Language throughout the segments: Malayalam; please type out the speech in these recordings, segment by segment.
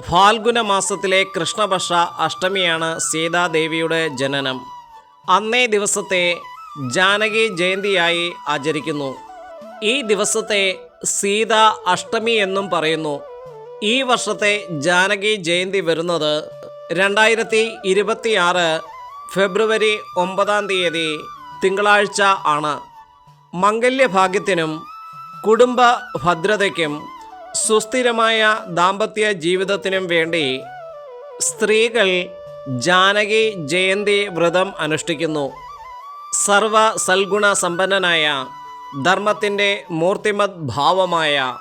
ഫാൽഗുന മാസത്തിലെ കൃഷ്ണപക്ഷ അഷ്ടമിയാണ് സീതാദേവിയുടെ ജനനം. അന്നേ ദിവസത്തെ ജാനകി ജയന്തിയായി ആചരിക്കുന്നു. ഈ ദിവസത്തെ സീത അഷ്ടമി എന്നും പറയുന്നു. ഈ വർഷത്തെ ജാനകി ജയന്തി വരുന്നത് രണ്ടായിരത്തി ഇരുപത്തിയാറ് ഫെബ്രുവരി ഒമ്പതാം തീയതി തിങ്കളാഴ്ച ആണ്. മംഗല്യഭാഗ്യത്തിനും കുടുംബ ഭദ്രതയ്ക്കും സുസ്ഥിരമായ ദാമ്പത്യ ജീവിതത്തിനും വേണ്ടി സ്ത്രീകൾ ജാനകി ജയന്തി വ്രതം അനുഷ്ഠിക്കുന്നു. സർവ സൽഗുണ സമ്പന്നനായ ധർമ്മത്തിന്റെ മൂർത്തിമത് ഭാവമായ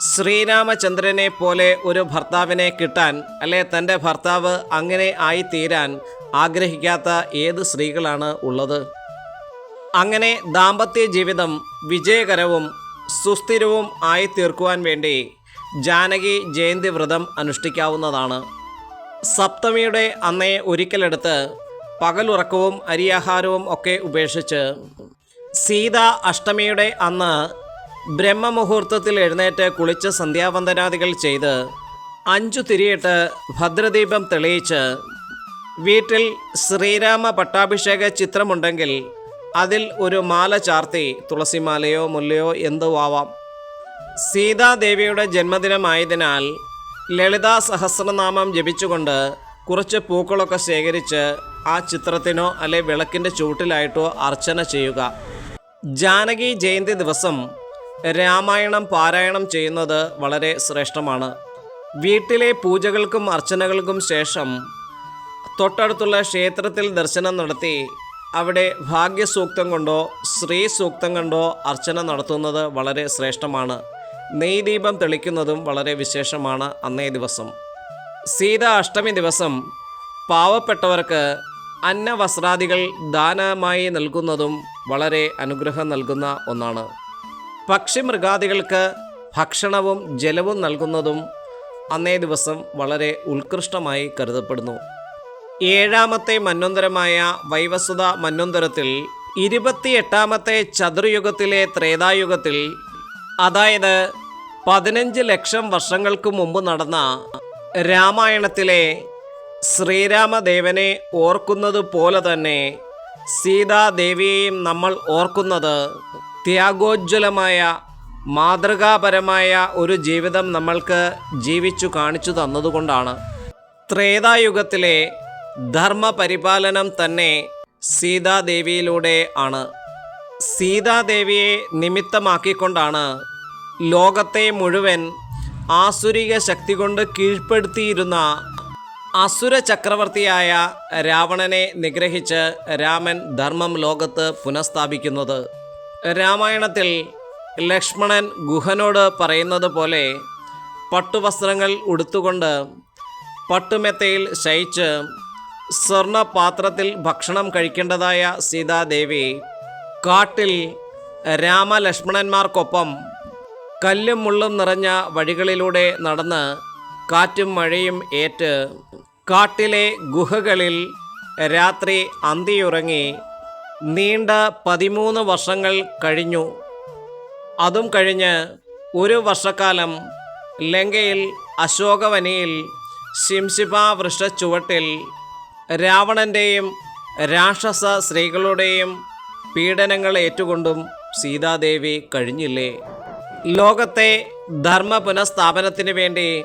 ശ്രീരാമചന്ദ്രനെ പോലെ ഒരു ഭർത്താവിനെ കിട്ടാൻ അല്ലെ തന്റെ ഭർത്താവ് അങ്ങനെ ആയിത്തീരാൻ ആഗ്രഹിക്കാത്ത ഏത് സ്ത്രീകളാണ് ഉള്ളത്? അങ്ങനെ ദാമ്പത്യ ജീവിതം വിജയകരവും സുസ്ഥിരവും ആയി തീർക്കുവാൻ വേണ്ടി ജാനകി ജയന്തി വ്രതം അനുഷ്ഠിക്കാവുന്നതാണ്. സപ്തമിയുടെ അന്നേ ഒരിക്കലെടുത്ത് പകലുറക്കവും അരിയാഹാരവും ഒക്കെ ഉപേക്ഷിച്ച് സീത അഷ്ടമിയുടെ അന്ന് ബ്രഹ്മമുഹൂർത്തത്തിൽ എഴുന്നേറ്റ് കുളിച്ച് സന്ധ്യാവന്ദനാദികൾ ചെയ്ത് അഞ്ചു തിരിയിട്ട് ഭദ്രദീപം തെളിയിച്ച് വീട്ടിൽ ശ്രീരാമ പട്ടാഭിഷേക ചിത്രമുണ്ടെങ്കിൽ അതിൽ ഒരു മാല ചാർത്തി തുളസിമാലയോ മുല്ലയോ എന്തോ ആവാം സീതാദേവിയുടെ ജന്മദിനമായതിനാൽ ലളിതാ സഹസ്രനാമം ജപിച്ചുകൊണ്ട് കുറച്ച് പൂക്കളൊക്കെ ശേഖരിച്ച് ആ ചിത്രത്തിനോ അല്ലെ വിളക്കിന്റെ ചൂട്ടിലായിട്ടോ അർച്ചന ചെയ്യുക. ജാനകി ജയന്തി ദിവസം രാമായണം പാരായണം ചെയ്യുന്നത് വളരെ ശ്രേഷ്ഠമാണ്. വീട്ടിലെ പൂജകൾക്കും അർച്ചനകൾക്കും ശേഷം തൊട്ടടുത്തുള്ള ക്ഷേത്രത്തിൽ ദർശനം നടത്തി അവിടെ ഭാഗ്യസൂക്തം കൊണ്ടോ ശ്രീ സൂക്തം കൊണ്ടോ അർച്ചന നടത്തുന്നത് വളരെ ശ്രേഷ്ഠമാണ്. നെയ്ദീപം തെളിക്കുന്നതും വളരെ വിശേഷമാണ് അന്നേ ദിവസം. സീത അഷ്ടമി ദിവസം പാവപ്പെട്ടവർക്ക് അന്നവസ്ത്രാദികൾ ദാനമായി നൽകുന്നതും വളരെ അനുഗ്രഹം നൽകുന്ന ഒന്നാണ്. പക്ഷിമൃഗാദികൾക്ക് ഭക്ഷണവും ജലവും നൽകുന്നതും അന്നേ ദിവസം വളരെ ഉത്കൃഷ്ടമായി കരുതപ്പെടുന്നു. ഏഴാമത്തെ മന്വന്തരമായ വൈവസ്വത മന്വന്തരത്തിൽ ഇരുപത്തിയെട്ടാമത്തെ ചതുർയുഗത്തിലെ ത്രേതായുഗത്തിൽ അതായത് പതിനഞ്ച് ലക്ഷം വർഷങ്ങൾക്ക് മുമ്പ് നടന്ന രാമായണത്തിലെ ശ്രീരാമദേവനെ ഓർക്കുന്നത് പോലെ തന്നെ സീതാദേവിയെയും നമ്മൾ ഓർക്കുന്നത് ത്യാഗോജ്വലമായ മാതൃകാപരമായ ഒരു ജീവിതം നമ്മൾക്ക് ജീവിച്ചു കാണിച്ചു തന്നതുകൊണ്ടാണ്. ത്രേതായുഗത്തിലെ ധർമ്മപരിപാലനം തന്നെ സീതാദേവിയിലൂടെ ആണ്. സീതാദേവിയെ നിമിത്തമാക്കിക്കൊണ്ടാണ് ലോകത്തെ മുഴുവൻ ആസുരിക ശക്തി കൊണ്ട് കീഴ്പ്പെടുത്തിയിരുന്ന അസുര ചക്രവർത്തിയായ രാവണനെ നിഗ്രഹിച്ച് രാമൻ ധർമ്മം ലോകത്ത് പുനഃസ്ഥാപിക്കുന്നത്. രാമായണത്തിൽ ലക്ഷ്മണൻ ഗുഹനോട് പറയുന്നത് പോലെ പട്ടുവസ്ത്രങ്ങൾ ഉടുത്തുകൊണ്ട് പട്ടുമെത്തയിൽ ശയിച്ച് സ്വർണപാത്രത്തിൽ ഭക്ഷണം കഴിക്കേണ്ടതായ സീതാദേവി കാട്ടിൽ രാമലക്ഷ്മണന്മാർക്കൊപ്പം കല്ലും മുള്ളും നിറഞ്ഞ വഴികളിലൂടെ നടന്ന് കാറ്റും മഴയും ഏറ്റ് കാട്ടിലെ ഗുഹകളിൽ രാത്രി അന്തിയുറങ്ങി നീണ്ട പതിമൂന്ന് വർഷങ്ങൾ കഴിഞ്ഞു. അതും കഴിഞ്ഞ് ഒരു വർഷക്കാലം ലങ്കയിൽ അശോകവനിയിൽ ശിംശിപ വൃക്ഷച്ചുവട്ടിൽ രാവണന്റെയും രാക്ഷസ സ്ത്രീകളുടെയും പീഡനങ്ങൾ ഏറ്റുകൊണ്ടും സീതാദേവി കഴിഞ്ഞില്ലേ? ലോകത്തെ ധർമ്മ പുനഃസ്ഥാപനത്തിന് വേണ്ടി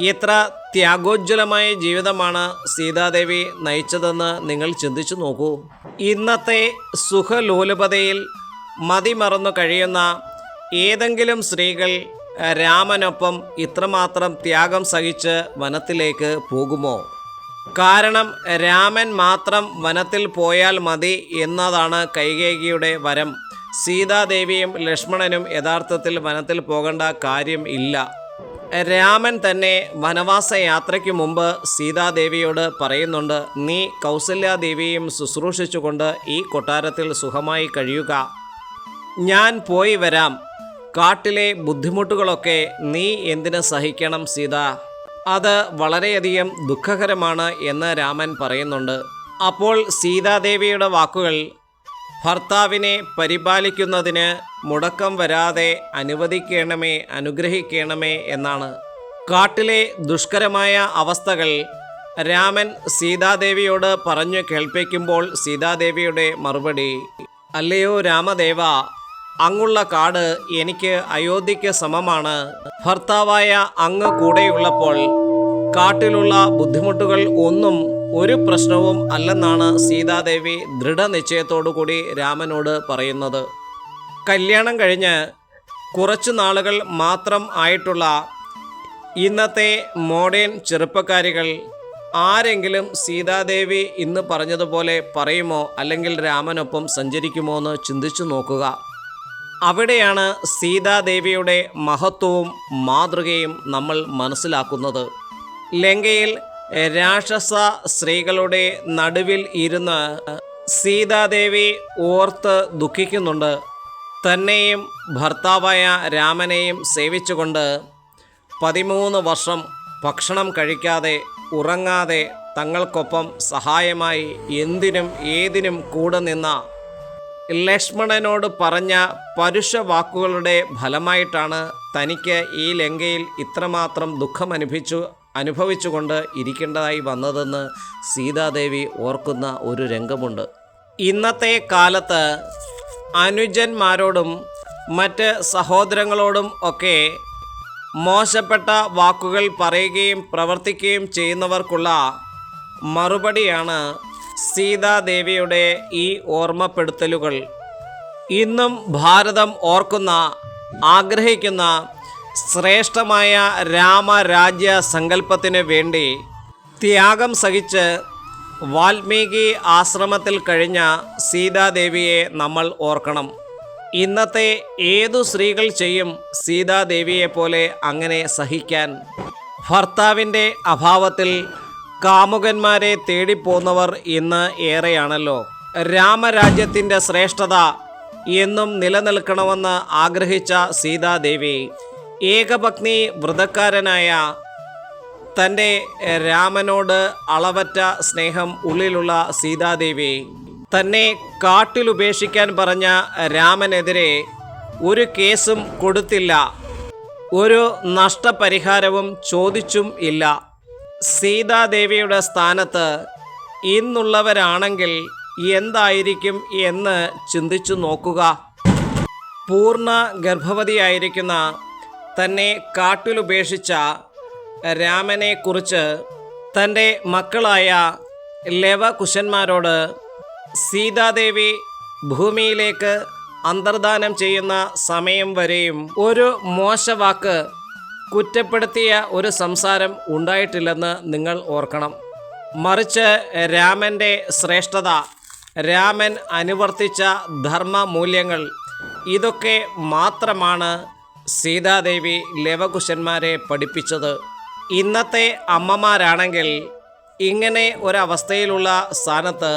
എത്ര ത്യാഗോജ്വലമായ ജീവിതമാണ് സീതാദേവി നയിച്ചതെന്ന് നിങ്ങൾ ചിന്തിച്ചു നോക്കൂ. ഇന്നത്തെ സുഖലോലുപതയിൽ മതിമറന്നു കഴിയുന്ന ഏതെങ്കിലും സ്ത്രീകൾ രാമനൊപ്പം ഇത്രമാത്രം ത്യാഗം സഹിച്ച് വനത്തിലേക്ക് പോകുമോ? കാരണം രാമൻ മാത്രം വനത്തിൽ പോയാൽ മതി എന്നതാണ് കൈകേകിയുടെ വരം. സീതാദേവിയും ലക്ഷ്മണനും യഥാർത്ഥത്തിൽ വനത്തിൽ പോകേണ്ട കാര്യം ഇല്ല. രാമൻ തന്നെ വനവാസ യാത്രയ്ക്ക് മുമ്പ് സീതാദേവിയോട് പറയുന്നുണ്ട് നീ കൗസല്യാദേവിയും ശുശ്രൂഷിച്ചുകൊണ്ട് ഈ കൊട്ടാരത്തിൽ സുഖമായി കഴിയുക. ഞാൻ പോയി വരാം. കാട്ടിലെ ബുദ്ധിമുട്ടുകളൊക്കെ നീ എന്തിനു സഹിക്കണം സീത? അത് വളരെയധികം ദുഃഖകരമാണ് എന്ന് രാമൻ പറയുന്നുണ്ട്. അപ്പോൾ സീതാദേവിയുടെ വാക്കുകൾ ഭർത്താവിനെ പരിപാലിക്കുന്നതിന് മുടക്കം വരാതെ അനുവദിക്കണമേ അനുഗ്രഹിക്കണമേ എന്നാണ്. കാട്ടിലെ ദുഷ്കരമായ അവസ്ഥകൾ രാമൻ സീതാദേവിയോട് പറഞ്ഞു കേൾപ്പിക്കുമ്പോൾ സീതാദേവിയുടെ മറുപടി അല്ലയോ രാമദേവ അങ്ങുള്ള കാട് എനിക്ക് അയോധ്യയ്ക്ക് സമമാണ്. ഭർത്താവായ അങ്ങ് കൂടെയുള്ളപ്പോൾ കാട്ടിലുള്ള ബുദ്ധിമുട്ടുകൾ ഒന്നും ഒരു പ്രശ്നവും അല്ലെന്നാണ് സീതാദേവി ദൃഢനിശ്ചയത്തോടുകൂടി രാമനോട് പറയുന്നത്. കല്യാണം കഴിഞ്ഞ് കുറച്ചു നാളുകൾ മാത്രം ആയിട്ടുള്ള ഇന്നത്തെ മോഡേൺ ചെറുപ്പക്കാരികൾ ആരെങ്കിലും സീതാദേവി ഇന്ന് പറഞ്ഞതുപോലെ പറയുമോ അല്ലെങ്കിൽ രാമനൊപ്പം സഞ്ചരിക്കുമോ എന്ന് ചിന്തിച്ചു നോക്കുക. അവിടെയാണ് സീതാദേവിയുടെ മഹത്വവും മാതൃകയും നമ്മൾ മനസ്സിലാക്കുന്നത്. ലങ്കയിൽ രാക്ഷസ സ്ത്രീകളുടെ നടുവിൽ ഇരുന്ന് സീതാദേവി ഓർത്ത് ദുഃഖിക്കുന്നുണ്ട്. തന്നെയും ഭർത്താവായ രാമനെയും സേവിച്ചുകൊണ്ട് പതിമൂന്ന് വർഷം ഭക്ഷണം കഴിക്കാതെ ഉറങ്ങാതെ തങ്ങൾക്കൊപ്പം സഹായമായി എന്തിനും ഏതിനും കൂടെ നിന്ന ലക്ഷ്മണനോട് പറഞ്ഞ പരുഷ വാക്കുകളുടെ ഫലമായിട്ടാണ് തനിക്ക് ഈ ലങ്കയിൽ ഇത്രമാത്രം ദുഃഖം അനുഭവിച്ചു അനുഭവിച്ചുകൊണ്ട് ഇരിക്കേണ്ടതായി വന്നതെന്ന് സീതാദേവി ഓർക്കുന്ന ഒരു രംഗമുണ്ട്. ഇന്നത്തെ കാലത്ത് അനുജന്മാരോടും മറ്റ് സഹോദരങ്ങളോടും ഒക്കെ മോശപ്പെട്ട വാക്കുകൾ പറയുകയും പ്രവർത്തിക്കുകയും ചെയ്യുന്നവർക്കുള്ള മറുപടിയാണ് സീതാദേവിയുടെ ഈ ഓർമ്മപ്പെടുത്തലുകൾ ഇന്നും ഭാരതം ഓർക്കുന്ന ആഗ്രഹിക്കുന്ന ശ്രേഷ്ഠമായ രാമരാജ്യ സങ്കല്പത്തിന് വേണ്ടി ത്യാഗം സഹിച്ച് വാൽമീകി ആശ്രമത്തിൽ കഴിഞ്ഞ സീതാദേവിയെ നമ്മൾ ഓർക്കണം. ഇന്നത്തെ ഏതു സ്ത്രീകൾ ചെയ്യും സീതാദേവിയെ പോലെ അങ്ങനെ സഹിക്കാൻ? ഭർത്താവിന്റെ അഭാവത്തിൽ കാമുകന്മാരെ തേടിപ്പോന്നവർ ഇന്ന് ഏറെയാണല്ലോ. രാമരാജ്യത്തിന്റെ ശ്രേഷ്ഠത എന്നും നിലനിൽക്കണമെന്ന് ആഗ്രഹിച്ച സീതാദേവി ഏകപത്നി വ്രതക്കാരനായ തന്റെ രാമനോട് അളവറ്റ സ്നേഹം ഉള്ളിലുള്ള സീതാദേവി തന്നെ കാട്ടിലുപേക്ഷിക്കാൻ പറഞ്ഞ രാമനെതിരെ ഒരു കേസും കൊടുത്തില്ല. ഒരു നഷ്ടപരിഹാരവും ചോദിച്ചും ഇല്ല. സീതാദേവിയുടെ സ്ഥാനത്ത് ഇന്നുള്ളവരാണെങ്കിൽ എന്തായിരിക്കും എന്ന് ചിന്തിച്ചു നോക്കുക. പൂർണ ഗർഭവതിയായിരിക്കുന്ന തന്നെ കാട്ടിലുപേക്ഷിച്ച രാമനെക്കുറിച്ച് തന്റെ മക്കളായ ലവകുശന്മാരോട് സീതാദേവി ഭൂമിയിലേക്ക് അന്തർദാനം ചെയ്യുന്ന സമയം വരെയും ഒരു മോശവാക്ക് കുറ്റപ്പെടുത്തിയ ഒരു സംസാരം ഉണ്ടായിട്ടില്ലെന്ന് നിങ്ങൾ ഓർക്കണം. മറിച്ച് രാമന്റെ ശ്രേഷ്ഠത രാമൻ അനുവർത്തിച്ച ധർമ്മ മൂല്യങ്ങൾ ഇതൊക്കെ മാത്രമാണ് സീതാദേവി ലവകുശന്മാരെ പഠിപ്പിച്ചത്. ഇന്നത്തെ അമ്മമാരാണെങ്കിൽ ഇങ്ങനെ ഒരവസ്ഥയിലുള്ള സ്ഥാനത്ത്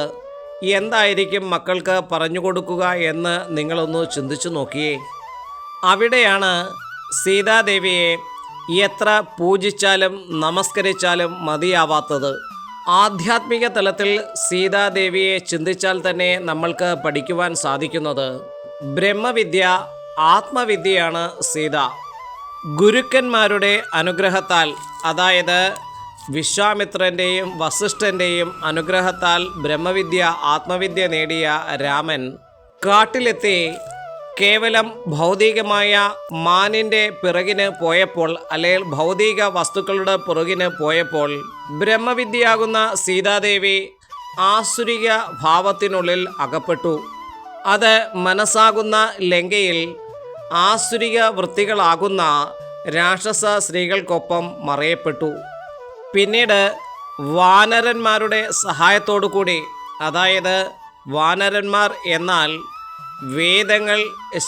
എന്തായിരിക്കും മക്കൾക്ക് പറഞ്ഞു കൊടുക്കുക എന്ന് നിങ്ങളൊന്ന് ചിന്തിച്ചു നോക്കിയേ. അവിടെയാണ് സീതാദേവിയെ എത്ര പൂജിച്ചാലും നമസ്കരിച്ചാലും മതിയാവാത്തത്. ആധ്യാത്മിക തലത്തിൽ സീതാദേവിയെ ചിന്തിച്ചാൽ തന്നെ നമ്മൾക്ക് പഠിക്കുവാൻ സാധിക്കുന്നത്. ബ്രഹ്മവിദ്യ ആത്മവിദ്യയാണ് സീത. ഗുരുക്കന്മാരുടെ അനുഗ്രഹത്താൽ അതായത് വിശ്വാമിത്രന്റെയും വസിഷ്ഠന്റെയും അനുഗ്രഹത്താൽ ബ്രഹ്മവിദ്യ ആത്മവിദ്യ നേടിയ രാമൻ കാട്ടിലെത്തി കേവലം ഭൗതികമായ മാനിന്റെ പിറകിന് പോയപ്പോൾ അല്ലെങ്കിൽ ഭൗതിക വസ്തുക്കളുടെ പിറകിന് പോയപ്പോൾ ബ്രഹ്മവിദ്യയാകുന്ന സീതാദേവി ആസുരിക ഭാവത്തിനുള്ളിൽ അകപ്പെട്ടു. അത് മനസ്സാകുന്ന ലങ്കയിൽ ആസുരിക വൃത്തികളാകുന്ന രാക്ഷസ സ്ത്രീകൾക്കൊപ്പം മറയപ്പെട്ടു. പിന്നീട് വാനരന്മാരുടെ സഹായത്തോടു കൂടി അതായത് വാനരന്മാർ എന്നാൽ വേദങ്ങൾ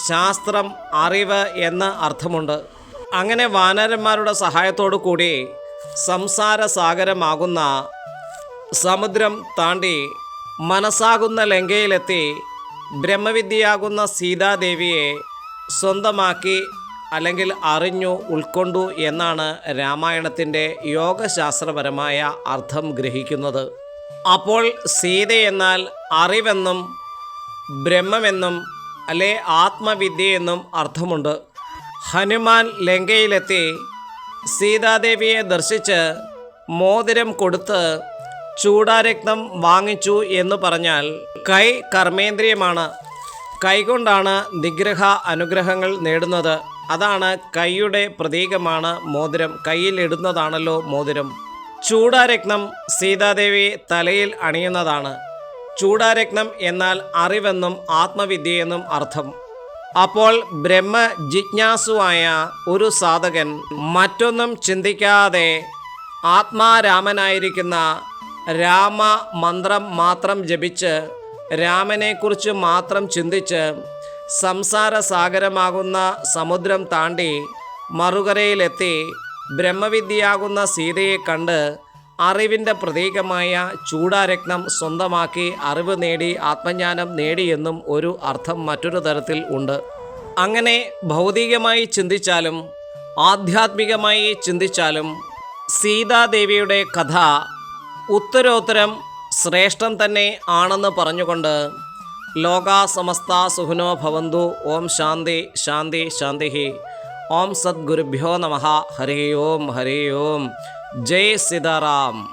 ശാസ്ത്രം അറിവ് എന്ന അർത്ഥമുണ്ട്. അങ്ങനെ വാനരന്മാരുടെ സഹായത്തോടു കൂടി സംസാര സാഗരമാകുന്ന സമുദ്രം താണ്ടി മനസ്സാകുന്ന ലങ്കയിലെത്തി ബ്രഹ്മവിദ്യയാകുന്ന സീതാദേവിയെ സ്വന്തമാക്കി അല്ലെങ്കിൽ അറിഞ്ഞു ഉൾക്കൊണ്ടു എന്നാണ് രാമായണത്തിന്റെ യോഗശാസ്ത്രപരമായ അർത്ഥം ഗ്രഹിക്കുന്നത്. അപ്പോൾ സീതയെന്നാൽ അറിവെന്നും ബ്രഹ്മമെന്നും അല്ലെ ആത്മവിദ്യയെന്നും അർത്ഥമുണ്ട്. ഹനുമാൻ ലങ്കയിലെത്തി സീതാദേവിയെ ദർശിച്ച് മോതിരം കൊടുത്ത് ചൂടാരക്തം വാങ്ങിച്ചു എന്ന് പറഞ്ഞാൽ കൈ കർമ്മേന്ദ്രിയമാണ്. കൈകൊണ്ടാണ് നിഗ്രഹ അനുഗ്രഹങ്ങൾ നേടുന്നത്. അതാണ് കൈയുടെ പ്രതീകമാണ് മോതിരം. കയ്യിൽ ഇടുന്നതാണല്ലോ മോതിരം. ചൂടാരക്തം സീതാദേവി തലയിൽ അണിയുന്നതാണ്. ചൂടാരത്നം എന്നാൽ അറിവെന്നും ആത്മവിദ്യയെന്നും അർത്ഥം. അപ്പോൾ ബ്രഹ്മ ജിജ്ഞാസുവായ ഒരു സാധകൻ മറ്റൊന്നും ചിന്തിക്കാതെ ആത്മാരാമനായിരിക്കുന്ന രാമ മന്ത്രം മാത്രം ജപിച്ച് രാമനെക്കുറിച്ച് മാത്രം ചിന്തിച്ച് സംസാര സാഗരമാകുന്ന സമുദ്രം താണ്ടി മറുകരയിലെത്തി ബ്രഹ്മവിദ്യയാകുന്ന സീതയെ കണ്ട് അറിവിന്റെ പ്രതീകമായ ചൂടാരത്നം സ്വന്തമാക്കി അറിവ് നേടി ആത്മജ്ഞാനം നേടിയെന്നും ഒരു അർത്ഥം മറ്റൊരു തരത്തിൽ ഉണ്ട്. അങ്ങനെ ഭൗതികമായി ചിന്തിച്ചാലും ആധ്യാത്മികമായി ചിന്തിച്ചാലും സീതാദേവിയുടെ കഥ ഉത്തരോത്തരം ശ്രേഷ്ഠം തന്നെ ആണെന്ന് പറഞ്ഞുകൊണ്ട് ലോകാ സമസ്ത സുഖനോ ഭവന്തു ഓം ശാന്തി ശാന്തി ശാന്തി ഓം സദ്ഗുരുഭ്യോ നമ ഹരി ഓം ഹരി ഓം जय सीताराम